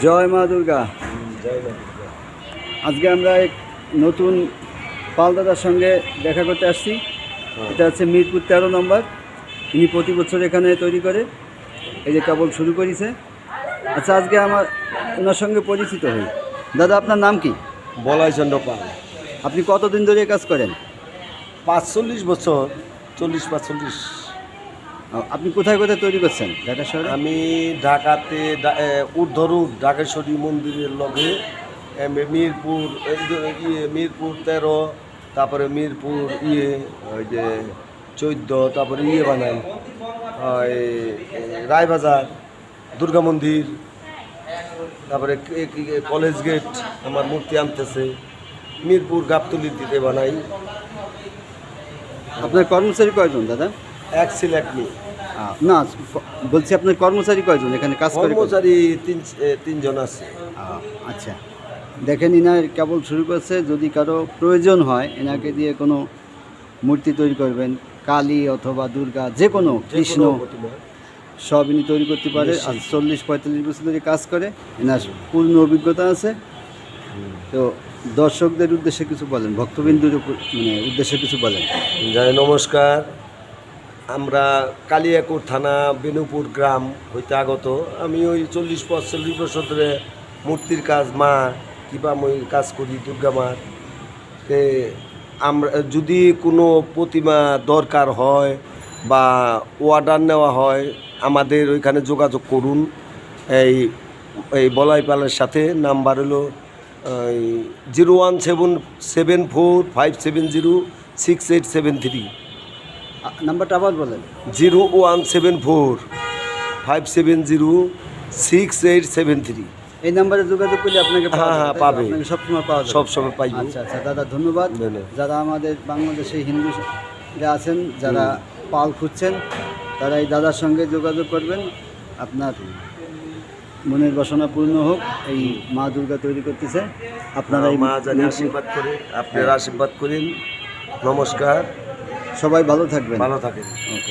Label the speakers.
Speaker 1: জয় মা দুর্গা।
Speaker 2: জয় মা
Speaker 1: আজকে আমরা এক নতুন পালদাদার সঙ্গে দেখা করতে আসছি। এটা হচ্ছে মিরপুর তেরো নম্বর। ইনি প্রতি বছর এখানে তৈরি করে এই যে কেবল শুরু করেছে। আচ্ছা আজকে আমার ওনার সঙ্গে পরিচিত হই। দাদা আপনার নাম কি?
Speaker 2: বলাই চন্দ্র পাল।
Speaker 1: আপনি কতদিন ধরে কাজ করেন?
Speaker 2: পাঁচচল্লিশ বছর চল্লিশ পাঁচচল্লিশ।
Speaker 1: আপনি কোথায় কোথায় তৈরি করছেন? ঢাকা শহরে?
Speaker 2: আমি ঢাকাতে এ, ঢাকেশ্বরী মন্দিরের লগে মিরপুর ইয়ে মিরপুর তেরো তারপরে মিরপুর ইয়ে ওই যে চৈদ্দ তারপরে ইয়ে বানাই ওই, রায়বাজার দুর্গা মন্দির তারপরে কলেজ গেট আমার মূর্তি আনতেছে মিরপুর গাবতলির দিতে বানাই।
Speaker 1: আপনার কর্মচারী কয়জন দাদা?
Speaker 2: এক এক
Speaker 1: না বলছি আপনার কর্মচারী কয়জন? এখানে কাজ করে
Speaker 2: কর্মচারী তিন তিনজন আছে।
Speaker 1: আচ্ছা। দেখেন ইনার কেবল শুরু করছে যদি কারও প্রয়োজন হয় এনাকে দিয়ে কোনো মূর্তি তৈরি করবেন কালী অথবা দুর্গা যে কোনো কৃষ্ণ সব ইনি তৈরি করতে পারে আর চল্লিশ পঁয়তাল্লিশ বছর ধরে কাজ করে এনার পূর্ণ অভিজ্ঞতা আছে। তো দর্শকদের উদ্দেশ্যে কিছু বলেন ভক্তবিন্দুর মানে উদ্দেশ্যে কিছু বলেন।
Speaker 2: যাই নমস্কার। আমরা কালিয়াকুর থানা, বেনুপুর গ্রাম হইতে আগত। আমি ওই চল্লিশ পঁয়তাল্লিশ বছর ধরে মূর্তির কাজ, মা কিবা মই কাজ করি, দুর্গা মার তে আমরা, যদি কোনো প্রতিমা দরকার হয় বা অর্ডার নেওয়া হয়, আমাদের ওইখানে যোগাযোগ করুন। এই এই বলাইপালের সাথে নাম্বার হলো zero one seven seven four five seven zero, six eight seven three.
Speaker 1: নাম্বারটা আবার বলেন।
Speaker 2: Zero one seven four five seven zero six eight seven three.
Speaker 1: এই নাম্বারে যোগাযোগ করলে আপনাকে
Speaker 2: হ্যাঁ, হ্যাঁ, পাবে।
Speaker 1: সবসময় পাওয়া যাবে।
Speaker 2: সব সময় পাইব।
Speaker 1: আচ্ছা আচ্ছা দাদা ধন্যবাদ। যারা আমাদের বাংলাদেশে হিন্দুরা আছেন যারা পাল খুঁজছেন তারা এই দাদার সঙ্গে যোগাযোগ করবেন। আপনার মনের বাসনা পূর্ণ হোক এই মা দুর্গা তৈরি করতেছে। আপনারা এই
Speaker 2: মা জানি আশীর্বাদ করে আপনারা আশীর্বাদ করেন। নমস্কার।
Speaker 1: সবাই ভালো থাকবেন।
Speaker 2: ভালো থাকেন।
Speaker 1: ওকে